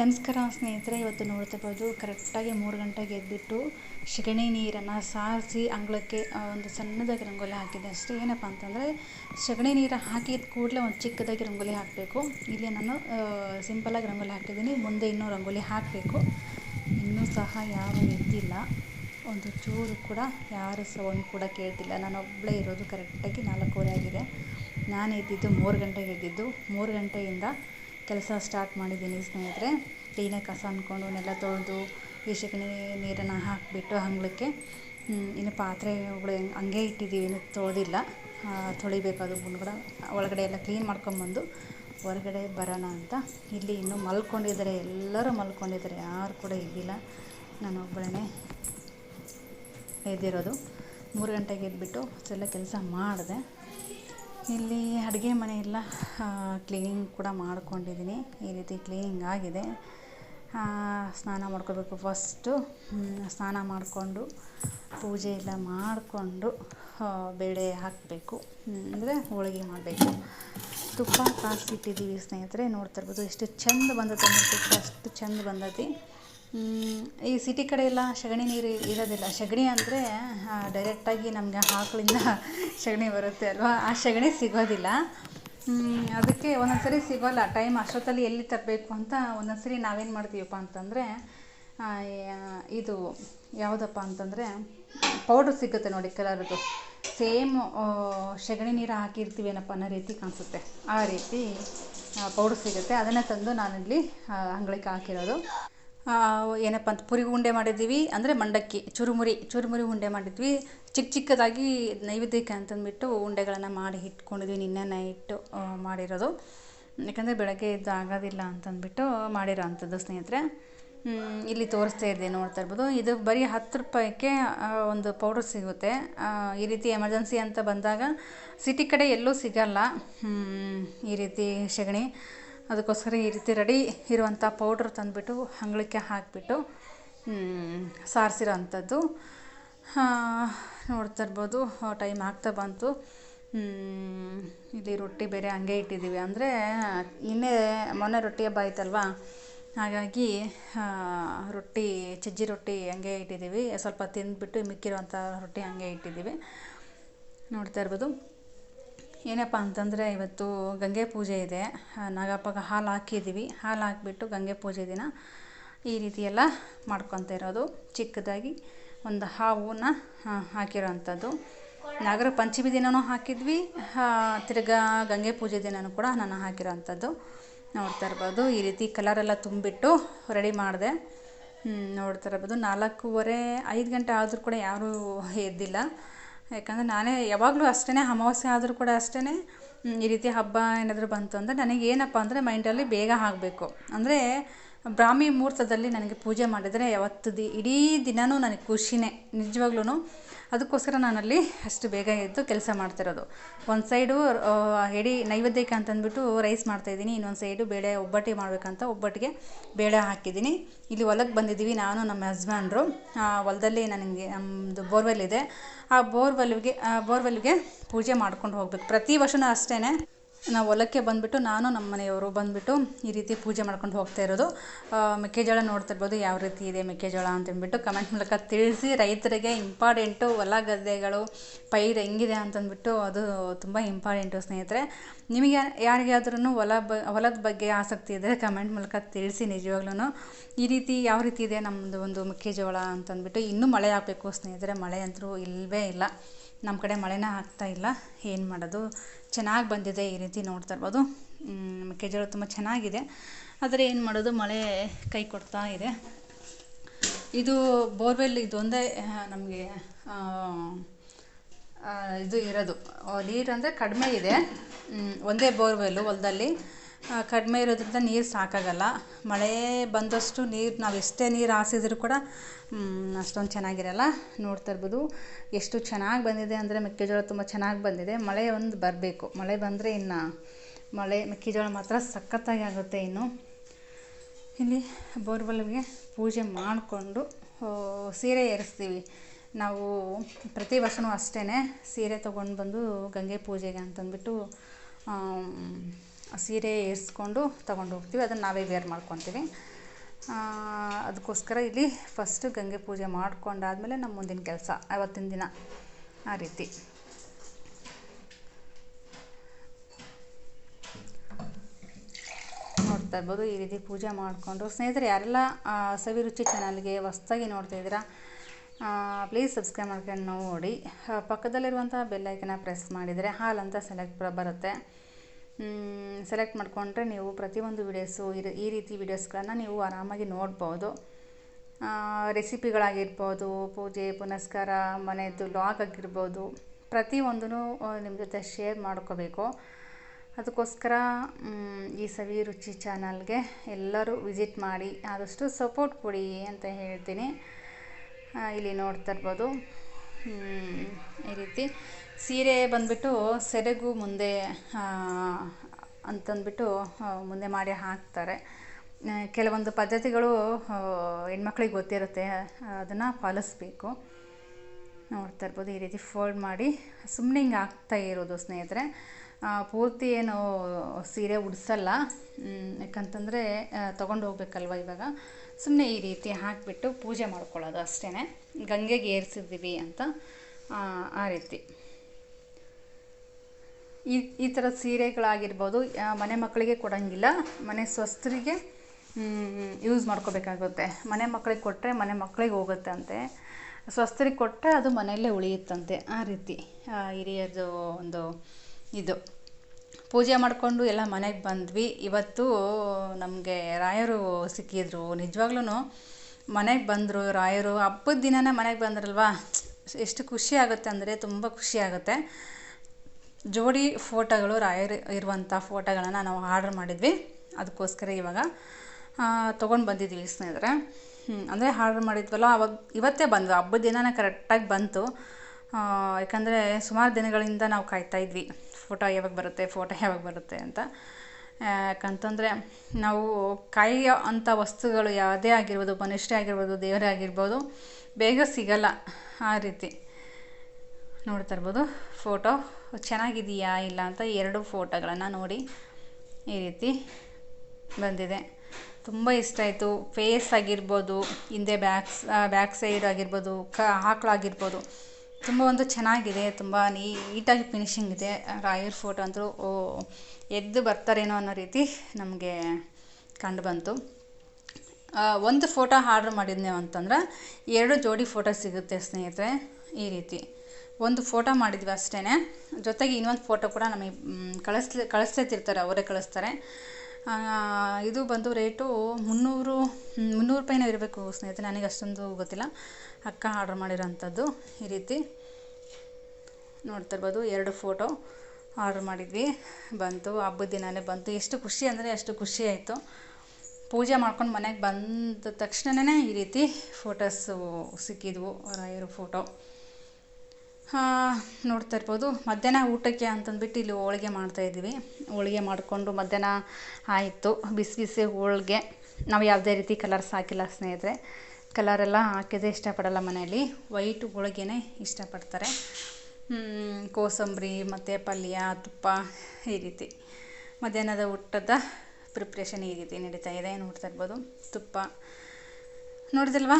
ನಮಸ್ಕಾರ ಸ್ನೇಹಿತರೆ, ಇವತ್ತು ನೋಡ್ತಿರ್ಬೋದು ಕರೆಕ್ಟಾಗಿ ಮೂರು ಗಂಟೆಗೆ ಎದ್ಬಿಟ್ಟು ಸೆಗಣಿ ನೀರನ್ನು ಸಾರಿಸಿ ಅಂಗಳಕ್ಕೆ ಒಂದು ಸಣ್ಣದಾಗಿ ರಂಗೋಲಿ ಹಾಕಿದ್ದೆ ಅಷ್ಟೇ. ಏನಪ್ಪ ಅಂತಂದರೆ, ಸೆಗಣಿ ನೀರು ಹಾಕಿದ ಕೂಡಲೇ ಒಂದು ಚಿಕ್ಕದಾಗಿ ರಂಗೋಲಿ ಹಾಕಬೇಕು. ಇಲ್ಲಿ ನಾನು ಸಿಂಪಲಾಗಿ ರಂಗೋಲಿ ಹಾಕಿದ್ದೀನಿ ಮುಂದೆ ಇನ್ನೂ ರಂಗೋಲಿ ಹಾಕಬೇಕು. ಇನ್ನೂ ಸಹ ಯಾರೂ ಎದ್ದಿಲ್ಲ. ಒಂದು ಚೂರು ಕೂಡ ಯಾರು ಸೌಂಡ್ ಕೂಡ ಕೇಳ್ತಿಲ್ಲ. ನಾನು ಒಬ್ಬಳೇ ಇರೋದು ಕರೆಕ್ಟಾಗಿ ನಾಲ್ಕೂವರೆ ಆಗಿದೆ. ನಾನು ಎದ್ದಿದ್ದು ಮೂರು ಗಂಟೆಗೆ ಎದ್ದಿದ್ದು. ಮೂರು ಗಂಟೆಯಿಂದ ಕೆಲಸ ಸ್ಟಾರ್ಟ್ ಮಾಡಿದ್ದೀನಿ ಸ್ನೇಹಿತರೆ. ಕ್ಲೀನಾಗಿ ಕಸ ಅಂದ್ಕೊಂಡು ನೆಲ ತೊಳೆದು ಈ ನೀರನ್ನು ಹಾಕಿಬಿಟ್ಟು ಅಂಗ್ಳಕ್ಕೆ ಇನ್ನು ಪಾತ್ರೆಗಳು ಹಂಗೆ ಇಟ್ಟಿದ್ದೀವಿ. ಇನ್ನು ತೊಳೆದಿಲ್ಲ. ತೊಳಿಬೇಕು ಅದು ಕೂಡ ಒಳಗಡೆ ಎಲ್ಲ ಕ್ಲೀನ್ ಮಾಡ್ಕೊಂಬಂದು ಹೊರಗಡೆ ಬರೋಣ ಅಂತ. ಇಲ್ಲಿ ಇನ್ನೂ ಮಲ್ಕೊಂಡಿದ್ದಾರೆ. ಎಲ್ಲರೂ ಮಲ್ಕೊಂಡಿದ್ದಾರೆ. ಯಾರು ಕೂಡ ಇದ್ದಿಲ್ಲ. ನಾನು ಒಬ್ಬಳೇ ಎದ್ದಿರೋದು. ಮೂರು ಗಂಟೆಗೆ ಎದ್ಬಿಟ್ಟು ಎಲ್ಲ ಕೆಲಸ ಮಾಡಿದೆ. ಇಲ್ಲಿ ಅಡುಗೆ ಮನೆ ಎಲ್ಲ ಕ್ಲೀನಿಂಗ್ ಕೂಡ ಮಾಡ್ಕೊಂಡಿದ್ದೀನಿ. ಈ ರೀತಿ ಕ್ಲೀನಿಂಗ್ ಆಗಿದೆ. ಸ್ನಾನ ಮಾಡ್ಕೋಬೇಕು ಫಸ್ಟು ಸ್ನಾನ ಮಾಡಿಕೊಂಡು, ಪೂಜೆ ಎಲ್ಲ ಮಾಡಿಕೊಂಡು ಬೇಳೆ ಹಾಕಬೇಕು. ಅಂದರೆ ಹೋಳಿಗೆ ಮಾಡಬೇಕು. ತುಪ್ಪ ಕಾಸಿಟ್ಟಿದ್ದೀವಿ ಸ್ನೇಹಿತರೆ, ನೋಡ್ತಾ ಇರ್ಬೋದು. ಎಷ್ಟು ಚೆಂದ ಬಂದೈತೆ ಅಷ್ಟು ಚೆಂದ ಬಂದೈತಿ ಈ ಸಿಟಿ ಕಡೆ ಎಲ್ಲ ಸಗಣಿ ನೀರು ಇರೋದಿಲ್ಲ. ಸಗಣಿ ಅಂದರೆ ಡೈರೆಕ್ಟಾಗಿ ನಮಗೆ ಆಕಳಿಂದ ಸಗಣಿ ಬರುತ್ತೆ ಅಲ್ವಾ? ಆ ಸಗಣಿ ಸಿಗೋದಿಲ್ಲ. ಅದಕ್ಕೆ ಒಂದೊಂದು ಸರಿ ಸಿಗೋಲ್ಲ. ಟೈಮ್ ಅಷ್ಟೊತ್ತಲ್ಲಿ ಎಲ್ಲಿ ತರಬೇಕು ಅಂತ ಒಂದೊಂದು ಸರಿ ನಾವೇನು ಮಾಡ್ತೀವಪ್ಪ ಅಂತಂದರೆ ಇದು ಯಾವುದಪ್ಪ ಅಂತಂದರೆ ಪೌಡ್ರ್ ಸಿಗುತ್ತೆ ನೋಡಿ ಕಲರ್ದು. ಸೇಮ್ ಸಗಣಿ ನೀರು ಹಾಕಿರ್ತೀವೇನಪ್ಪ ಅನ್ನೋ ರೀತಿ ಕಾಣಿಸುತ್ತೆ. ಆ ರೀತಿ ಪೌಡ್ರ್ ಸಿಗುತ್ತೆ. ಅದನ್ನೇ ತಂದು ನಾನಿಲ್ಲಿ ಅಂಗಳಕ್ಕೆ ಹಾಕಿರೋದು. ಏನಪ್ಪ ಅಂತ ಪುರಿ ಉಂಡೆ ಮಾಡಿದ್ದೀವಿ ಅಂದರೆ ಮಂಡಕ್ಕಿ, ಚುರುಮುರಿ ಚುರುಮುರಿ ಉಂಡೆ ಮಾಡಿದ್ವಿ. ಚಿಕ್ಕ ಚಿಕ್ಕದಾಗಿ ನೈವೇದ್ಯಕ್ಕೆ ಅಂತಂದ್ಬಿಟ್ಟು ಉಂಡೆಗಳನ್ನು ಮಾಡಿ ಇಟ್ಕೊಂಡಿದ್ವಿ ನಿನ್ನೆ ನೈಟು ಮಾಡಿರೋದು. ಯಾಕಂದರೆ ಬೆಳಗ್ಗೆ ಎದ್ದು ಆಗೋದಿಲ್ಲ ಅಂತಂದ್ಬಿಟ್ಟು ಮಾಡಿರೋ ಅಂಥದ್ದು ಸ್ನೇಹಿತರೆ ಇಲ್ಲಿ ತೋರಿಸ್ತಾ ಇದ್ದೆ, ನೋಡ್ತಾ ಇರ್ಬೋದು. ಇದು ಬರೀ ಹತ್ತು ರೂಪಾಯಿಗೆ ಒಂದು ಪೌಡ್ರ್ ಸಿಗುತ್ತೆ. ಈ ರೀತಿ ಎಮರ್ಜೆನ್ಸಿ ಅಂತ ಬಂದಾಗ ಸಿಟಿ ಕಡೆ ಎಲ್ಲೂ ಸಿಗಲ್ಲ. ಈ ರೀತಿ ಸಗಣಿ. ಅದಕ್ಕೋಸ್ಕರ ಈ ರೀತಿ ರೆಡಿ ಇರುವಂಥ ಪೌಡ್ರ್ ತಂದುಬಿಟ್ಟು ಅಂಗಳಕ್ಕೆ ಹಾಕಿಬಿಟ್ಟು ಸಾರಿಸಿರೋ ಅಂಥದ್ದು ನೋಡ್ತಾ ಇರ್ಬೋದು, ಟೈಮ್ ಆಗ್ತಾ ಬಂತು. ಇಲ್ಲಿ ರೊಟ್ಟಿ ಬೇರೆ ಹಂಗೆ ಇಟ್ಟಿದ್ದೀವಿ. ಅಂದರೆ ನಿನ್ನೆ ಮೊನ್ನೆ ರೊಟ್ಟಿ ಹಬ್ಬ ಆಯ್ತಲ್ವಾ? ಹಾಗಾಗಿ ರೊಟ್ಟಿ ಚಜ್ಜಿ ರೊಟ್ಟಿ ಹಂಗೆ ಇಟ್ಟಿದ್ದೀವಿ. ಸ್ವಲ್ಪ ತಿಂದುಬಿಟ್ಟು ಮಿಕ್ಕಿರುವಂಥ ರೊಟ್ಟಿ ಹಂಗೆ ಇಟ್ಟಿದ್ದೀವಿ. ನೋಡ್ತಾ ಇರ್ಬೋದು. ಏನಪ್ಪ ಅಂತಂದರೆ ಇವತ್ತು ಗಂಗೆ ಪೂಜೆ ಇದೆ. ನಾಗಪ್ಪಗೆ ಹಾಲು ಹಾಕಿದ್ದೀವಿ ಹಾಲು ಹಾಕಿಬಿಟ್ಟು ಗಂಗೆ ಪೂಜೆ ದಿನ ಈ ರೀತಿ ಎಲ್ಲ ಮಾಡ್ಕೊತ ಇರೋದು. ಚಿಕ್ಕದಾಗಿ ಒಂದು ಹಾವನ್ನ ಹಾಕಿರೋ ಅಂಥದ್ದು ನಾಗರ ಪಂಚಮಿ ದಿನವೂ ಹಾಕಿದ್ವಿ. ತಿರ್ಗಾ ಗಂಗೆ ಪೂಜೆ ದಿನವೂ ಕೂಡ ನಾನು ಹಾಕಿರೋ ಅಂಥದ್ದು ನೋಡ್ತಾ ಇರ್ಬೋದು. ಈ ರೀತಿ ಕಲರೆಲ್ಲ ತುಂಬಿಟ್ಟು ರೆಡಿ ಮಾಡಿದೆ. ನೋಡ್ತಾ ಇರ್ಬೋದು. ನಾಲ್ಕೂವರೆ, ಐದು ಗಂಟೆ ಆದರೂ ಕೂಡ ಯಾರೂ ಎದ್ದಿಲ್ಲ. ಯಾಕಂದರೆ ನಾನೇ ಯಾವಾಗಲೂ ಅಷ್ಟೇ ಅಮಾವಾಸ್ಯೆ ಆದರೂ ಕೂಡ ಅಷ್ಟೇ ಈ ರೀತಿ ಹಬ್ಬ ಏನಾದರೂ ಬಂತು ಅಂದರೆ ನನಗೆ ಏನಪ್ಪ ಅಂದರೆ ಮೈಂಡಲ್ಲಿ ಬೇಗ ಆಗಬೇಕು. ಅಂದರೆ ಬ್ರಾಹ್ಮಿ ಮುಹೂರ್ತದಲ್ಲಿ ನನಗೆ ಪೂಜೆ ಮಾಡಿದರೆ ಯಾವತ್ತು ದಿ ಇಡೀ ದಿನವೂ ನನಗೆ ಖುಷಿನೇ ನಿಜವಾಗ್ಲೂ ಅದಕ್ಕೋಸ್ಕರ ನಾನಲ್ಲಿ ಅಷ್ಟು ಬೇಗ ಎದ್ದು ಕೆಲಸ ಮಾಡ್ತಿರೋದು. ಒಂದು ಸೈಡು ಎಡಿ ನೈವೇದ್ಯಕ ಅಂತಂದ್ಬಿಟ್ಟು ರೈಸ್ ಮಾಡ್ತಾಯಿದ್ದೀನಿ, ಇನ್ನೊಂದು ಸೈಡು ಬೇಳೆ ಒಬ್ಬಟ್ಟು ಮಾಡಬೇಕಂತ ಒಬ್ಬಟ್ಟಿಗೆ ಬೇಳೆ ಹಾಕಿದ್ದೀನಿ. ಇಲ್ಲಿ ಹೊಲಕ್ಕೆ ಬಂದಿದ್ದೀವಿ, ನಾನು, ನಮ್ಮ ಹಸ್ಬೆಂಡ್ರು. ಹೊಲದಲ್ಲಿ ನನಗೆ ನಮ್ಮದು ಬೋರ್ವೆಲ್ ಇದೆ. ಆ ಬೋರ್ವೆಲ್ಗೆ ಬೋರ್ವೆಲ್ಗೆ ಪೂಜೆ ಮಾಡ್ಕೊಂಡು ಹೋಗ್ಬೇಕು. ಪ್ರತಿ ವರ್ಷವೂ ಅಷ್ಟೇ ನಾವು ಹೊಲಕ್ಕೆ ಬಂದುಬಿಟ್ಟು ನಾನು ನಮ್ಮ ಮನೆಯವರು ಬಂದುಬಿಟ್ಟು ಈ ರೀತಿ ಪೂಜೆ ಮಾಡ್ಕೊಂಡು ಹೋಗ್ತಾ ಇರೋದು. ಮೆಕ್ಕೆಜೋಳ ನೋಡ್ತಾ ಇರ್ಬೋದು, ಯಾವ ರೀತಿ ಇದೆ ಮೆಕ್ಕೆಜೋಳ ಅಂತಂದ್ಬಿಟ್ಟು ಕಮೆಂಟ್ ಮೂಲಕ ತಿಳಿಸಿ. ರೈತರಿಗೆ ಇಂಪಾರ್ಟೆಂಟು ಹೊಲ ಗದ್ದೆಗಳು, ಪೈರು ಹೆಂಗಿದೆ ಅಂತಂದ್ಬಿಟ್ಟು ಅದು ತುಂಬ ಇಂಪಾರ್ಟೆಂಟು ಸ್ನೇಹಿತರೆ. ನಿಮಗೆ ಯಾರಿಗಾದ್ರೂ ಹೊಲ ಬ, ಹೊಲದ ಬಗ್ಗೆ ಆಸಕ್ತಿ ಇದ್ದರೆ ಕಮೆಂಟ್ ಮೂಲಕ ತಿಳಿಸಿ ನಿಜವಾಗ್ಲೂ ಈ ರೀತಿ ಯಾವ ರೀತಿ ಇದೆ ನಮ್ಮದು ಒಂದು ಮೆಕ್ಕೆಜೋಳ ಅಂತಂದ್ಬಿಟ್ಟು ಇನ್ನೂ ಮಳೆ ಆಗಬೇಕು ಸ್ನೇಹಿತರೆ. ಮಳೆ ಅಂತೂ ಇಲ್ಲವೇ ಇಲ್ಲ. ನಮ್ಮ ಕಡೆ ಮಳೆನೇ ಆಗ್ತಾ ಇಲ್ಲ. ಏನು ಮಾಡೋದು? ಚೆನ್ನಾಗಿ ಬಂದಿದೆ ಈ ರೀತಿ ನೋಡ್ತಾ ಇರ್ಬೋದು. ಮೆಕ್ಕೆಜೋಳ ತುಂಬ ಚೆನ್ನಾಗಿದೆ. ಆದರೆ ಏನು ಮಾಡೋದು? ಮಳೆ ಕೈ ಕೊಡ್ತಾ ಇದೆ. ಇದು ಬೋರ್ವೆಲ್ ಇದೊಂದೇ ನಮಗೆ ಇದು ಇರೋದು. ನೀರು ಅಂದರೆ ಕಡಿಮೆ ಇದೆ. ಒಂದೇ ಬೋರ್ವೆಲ್ಲು ಹೊಲದಲ್ಲಿ. ಕಡಿಮೆ ಇರೋದ್ರಿಂದ ನೀರು ಸಾಕಾಗಲ್ಲ. ಮಳೆ ಬಂದಷ್ಟು ನೀರು, ನಾವು ಎಷ್ಟೇ ನೀರು ಹಾಸಿದ್ರು ಕೂಡ ಅಷ್ಟೊಂದು ಚೆನ್ನಾಗಿರಲ್ಲ. ನೋಡ್ತಾ ಇರ್ಬೋದು. ಎಷ್ಟು ಚೆನ್ನಾಗಿ ಬಂದಿದೆ ಅಂದರೆ ಮೆಕ್ಕೆಜೋಳ ತುಂಬ ಚೆನ್ನಾಗಿ ಬಂದಿದೆ. ಮಳೆ ಒಂದು ಬರಬೇಕು. ಮಳೆ ಬಂದರೆ ಇನ್ನು ಮಳೆ, ಮೆಕ್ಕೆಜೋಳ ಮಾತ್ರ ಸಖತ್ತಾಗಿ ಆಗುತ್ತೆ ಇನ್ನು. ಇಲ್ಲಿ ಬೋರ್ವೆಲ್ಗೆ ಪೂಜೆ ಮಾಡಿಕೊಂಡು ಸೀರೆ ಏರಿಸ್ತೀವಿ. ನಾವು ಪ್ರತಿ ವರ್ಷವೂ ಅಷ್ಟೇ ಸೀರೆ ತೊಗೊಂಡು ಬಂದು ಗಂಗೆ ಪೂಜೆಗೆ ಅಂತಂದ್ಬಿಟ್ಟು ಸೀರೆ ಏರಿಸ್ಕೊಂಡು ತಗೊಂಡು ಹೋಗ್ತೀವಿ. ಅದನ್ನು ನಾವೇ ವೇರ್ ಮಾಡ್ಕೊತೀವಿ. ಅದಕ್ಕೋಸ್ಕರ ಇಲ್ಲಿ ಫಸ್ಟು ಗಂಗೆ ಪೂಜೆ ಮಾಡ್ಕೊಂಡಾದ್ಮೇಲೆ ನಮ್ಮ ಮುಂದಿನ ಕೆಲಸ, ಅವತ್ತಿನ ದಿನ ಆ ರೀತಿ. ನೋಡ್ತಾ ಇರ್ಬೋದು, ಈ ರೀತಿ ಪೂಜೆ ಮಾಡಿಕೊಂಡು. ಸ್ನೇಹಿತರೆ, ಯಾರೆಲ್ಲ ಸವಿ ರುಚಿ ಚಾನಲ್ಗೆ ಹೊಸ್ದಾಗಿ ನೋಡ್ತಾ ಇದ್ದೀರಾ ಪ್ಲೀಸ್ ಸಬ್ಸ್ಕ್ರೈಬ್ ಮಾಡ್ಕೊಂಡು ನೋಡಿ. ಪಕ್ಕದಲ್ಲಿರುವಂಥ ಬೆಲ್ಲೈಕನ್ನ ಪ್ರೆಸ್ ಮಾಡಿದರೆ ಹಾಲಂತ ಸೆಲೆಕ್ಟ್ ಬರುತ್ತೆ. ಸೆಲೆಕ್ಟ್ ಮಾಡಿಕೊಂಡ್ರೆ ನೀವು ಪ್ರತಿಯೊಂದು ವೀಡಿಯೋಸು ಈ ರೀತಿ ವೀಡಿಯೋಸ್ಗಳನ್ನು ನೀವು ಆರಾಮಾಗಿ ನೋಡ್ಬೋದು. ರೆಸಿಪಿಗಳಾಗಿರ್ಬೋದು ಪೂಜೆ, ಪುನಸ್ಕಾರ ಮನೆಯದ್ದು ಲಾಗ್ ಆಗಿರ್ಬೋದು ಪ್ರತಿಯೊಂದೂ ನಿಮ್ಮ ಜೊತೆ ಶೇರ್ ಮಾಡ್ಕೋಬೇಕು. ಅದಕ್ಕೋಸ್ಕರ ಈ ಸವಿ ರುಚಿ ಚಾನಲ್ಗೆ ಎಲ್ಲರೂ ವಿಸಿಟ್ ಮಾಡಿ, ಆದಷ್ಟು ಸಪೋರ್ಟ್ ಕೊಡಿ ಅಂತ ಹೇಳ್ತೀನಿ. ಇಲ್ಲಿ ನೋಡ್ತಾ ಇರ್ಬೋದು. ಈ ರೀತಿ ಸೀರೆ ಬಂದುಬಿಟ್ಟು ಸೆರಗು ಮುಂದೆ ಅಂತಂದ್ಬಿಟ್ಟು ಮುಂದೆ ಮಾಡಿ ಹಾಕ್ತಾರೆ. ಕೆಲವೊಂದು ಪದ್ಧತಿಗಳು ಹೆಣ್ಮಕ್ಳಿಗೆ ಗೊತ್ತಿರುತ್ತೆ, ಅದನ್ನು ಪಾಲಿಸ್ಬೇಕು. ನೋಡ್ತಾ ಇರ್ಬೋದು, ಈ ರೀತಿ ಫೋಲ್ಡ್ ಮಾಡಿ ಸುಮ್ಮನೆ ಹಿಂಗೆ ಹಾಕ್ತಾ ಇರೋದು ಸ್ನೇಹಿತರೆ. ಪೂರ್ತಿ ಏನು ಸೀರೆ ಉಡಿಸಲ್ಲ. ಯಾಕಂತಂದರೆ ತೊಗೊಂಡು ಹೋಗ್ಬೇಕಲ್ವ ಇವಾಗ? ಸುಮ್ಮನೆ ಈ ರೀತಿ ಹಾಕಿಬಿಟ್ಟು ಪೂಜೆ ಮಾಡ್ಕೊಳ್ಳೋದು ಅಷ್ಟೇ ಗಂಗೆಗೆ ಏರಿಸಿದ್ದೀವಿ ಅಂತ ಆ, ರೀತಿ. ಈ ಈ ಥರದ ಸೀರೆಗಳಾಗಿರ್ಬೋದು ಮನೆ ಮಕ್ಕಳಿಗೆ ಕೊಡೋಂಗಿಲ್ಲ. ಮನೆ ಸ್ವಸ್ಥರಿಗೆ ಯೂಸ್ ಮಾಡ್ಕೋಬೇಕಾಗುತ್ತೆ. ಮನೆ ಮಕ್ಕಳಿಗೆ ಕೊಟ್ಟರೆ ಮನೆ ಮಕ್ಕಳಿಗೆ ಹೋಗುತ್ತೆ ಅಂತೆ ಸ್ವಸ್ಥರಿಗೆ ಕೊಟ್ಟರೆ ಅದು ಮನೆಯಲ್ಲೇ ಉಳಿಯುತ್ತಂತೆ. ಆ ರೀತಿ ಹಿರಿಯರದು ಒಂದು ಇದು. ಪೂಜೆ ಮಾಡಿಕೊಂಡು ಎಲ್ಲ ಮನೆಗೆ ಬಂದ್ವಿ. ಇವತ್ತು ನಮಗೆ ರಾಯರು ಸಿಕ್ಕಿದ್ರು. ನಿಜವಾಗ್ಲೂ ಮನೆಗೆ ಬಂದರು ರಾಯರು. ಹಬ್ಬದ ದಿನನೇ ಮನೆಗೆ ಬಂದ್ರಲ್ವಾ? ಎಷ್ಟು ಖುಷಿ ಆಗುತ್ತೆ ಅಂದರೆ ತುಂಬ ಖುಷಿ ಆಗುತ್ತೆ. ಜೋಡಿ ಫೋಟೋಗಳು ರಾಯರು ಇರುವಂಥ ಫೋಟೋಗಳನ್ನು ನಾವು ಆರ್ಡ್ರ್ ಮಾಡಿದ್ವಿ. ಅದಕ್ಕೋಸ್ಕರ ಇವಾಗ ತೊಗೊಂಡು ಬಂದಿದ್ವಿ ಸ್ನೇಹಿತರೆ. ಅಂದರೆ ಆರ್ಡ್ರ್ ಮಾಡಿದ್ವಲ್ಲ, ಅವಾಗ ಇವತ್ತೇ ಬಂದವು. ಹಬ್ಬದ ದಿನನೇ ಕರೆಕ್ಟಾಗಿ ಬಂತು. ಯಾಕಂದರೆ ಸುಮಾರು ದಿನಗಳಿಂದ ನಾವು ಕಾಯ್ತಾ ಇದ್ವಿ. ಫೋಟೋ ಯಾವಾಗ ಬರುತ್ತೆ, ಫೋಟೋ ಯಾವಾಗ ಬರುತ್ತೆ ಅಂತ. ಯಾಕಂತಂದರೆ ನಾವು ಕಾಯೋ ಅಂಥ ವಸ್ತುಗಳು ಯಾವುದೇ ಆಗಿರ್ಬೋದು, ಮನುಷ್ಯ ಆಗಿರ್ಬೋದು, ದೇವರೇ ಆಗಿರ್ಬೋದು, ಬೇಗ ಸಿಗಲ್ಲ ಆ ರೀತಿ. ನೋಡ್ತಾ ಇರ್ಬೋದು, ಫೋಟೋ ಚೆನ್ನಾಗಿದೆಯಾ ಇಲ್ಲ ಅಂತ ಎರಡು ಫೋಟೋಗಳನ್ನು ನೋಡಿ ಈ ರೀತಿ ಬಂದಿದೆ. ತುಂಬ ಇಷ್ಟ ಆಯಿತು. ಫೇಸ್ ಆಗಿರ್ಬೋದು, ಹಿಂದೆ ಬ್ಯಾಕ್ಸ್ ಬ್ಯಾಕ್ ಸೈಡ್ ಆಗಿರ್ಬೋದು, ಕ ಆಕಳಾಗಿರ್ಬೋದು ತುಂಬ ಒಂದು ಚೆನ್ನಾಗಿದೆ, ತುಂಬ ನೀಟಾಗಿ ಫಿನಿಶಿಂಗ್ ಇದೆ. ರಾಯರ್ ಫೋಟೋ ಅಂತೂ ಓ, ಎದ್ದು ಬರ್ತಾರೇನೋ ಅನ್ನೋ ರೀತಿ ನಮಗೆ ಕಂಡು ಬಂತು. ಒಂದು ಫೋಟೋ ಆರ್ಡ್ರ್ ಮಾಡಿದ್ನೇವು ಅಂತಂದ್ರೆ, ಎರಡು ಜೋಡಿ ಫೋಟೋ ಸಿಗುತ್ತೆ ಸ್ನೇಹಿತರೆ, ಈ ರೀತಿ. ಒಂದು ಫೋಟೋ ಮಾಡಿದ್ವಿ ಅಷ್ಟೇ ಜೊತೆಗೆ ಇನ್ನೊಂದು ಫೋಟೋ ಕೂಡ ನಮಗೆ ಕಳಿಸ್ಲೆ ಕಳಿಸ್ಲೇ, ಕಳಿಸ್ಲೇತಿರ್ತಾರೆ, ಅವರೇ ಕಳಿಸ್ತಾರೆ. ಇದು ಬಂದು ರೇಟು ಮುನ್ನೂರು ಮುನ್ನೂರು ರೂಪಾಯಿನ ಇರಬೇಕು ಸ್ನೇಹಿತರೆ, ನನಗೆ ಅಷ್ಟೊಂದು ಗೊತ್ತಿಲ್ಲ. ಅಕ್ಕ ಆರ್ಡ್ರ್ ಮಾಡಿರೋಂಥದ್ದು ಈ ರೀತಿ. ನೋಡ್ತಾ ಇರ್ಬೋದು ಎರಡು ಫೋಟೋ ಆರ್ಡ್ರ್ ಮಾಡಿದ್ವಿ. ಬಂತು, ಹಬ್ಬದ ದಿನವೇ ಬಂತು. ಎಷ್ಟು ಖುಷಿ ಅಂದರೆ ಅಷ್ಟು ಖುಷಿ ಆಯಿತು. ಪೂಜೆ ಮಾಡ್ಕೊಂಡು ಮನೆಗೆ ಬಂದ ತಕ್ಷಣವೇ ಈ ರೀತಿ ಫೋಟೋಸು ಸಿಕ್ಕಿದ್ವು, ರಾಯರ ಫೋಟೋ. ನೋಡ್ತಾ ಇರ್ಬೋದು. ಮಧ್ಯಾಹ್ನ ಊಟಕ್ಕೆ ಅಂತಂದ್ಬಿಟ್ಟು ಇಲ್ಲಿ ಹೋಳ್ಗೆ ಮಾಡ್ತಾಯಿದ್ದೀವಿ ಹೋಳಿಗೆ ಮಾಡಿಕೊಂಡು ಮಧ್ಯಾಹ್ನ ಆಯಿತು. ಬಿಸಿ ಬಿಸಿ ಹೋಳಿಗೆ. ನಾವು ಯಾವುದೇ ರೀತಿ ಕಲರ್ಸ್ ಹಾಕಿಲ್ಲ ಸ್ನೇಹಿತರೆ. ಕಲರೆಲ್ಲ ಹಾಕಿದ್ರೆ ಇಷ್ಟಪಡಲ್ಲ ಮನೆಯಲ್ಲಿ. ವೈಟ್ ಹೋಳ್ಗೆನೇ ಇಷ್ಟಪಡ್ತಾರೆ. ಕೋಸಂಬರಿ, ಮತ್ತು ಪಲ್ಯ, ತುಪ್ಪ, ಈ ರೀತಿ. ಮಧ್ಯಾಹ್ನದ ಊಟದ ಪ್ರಿಪ್ರೇಷನ್ ಈ ರೀತಿ ನಡೀತಾ ಇದೆ. ನೋಡ್ತಾ ಇರ್ಬೋದು. ತುಪ್ಪ. ನೋಡಿದಲ್ವಾ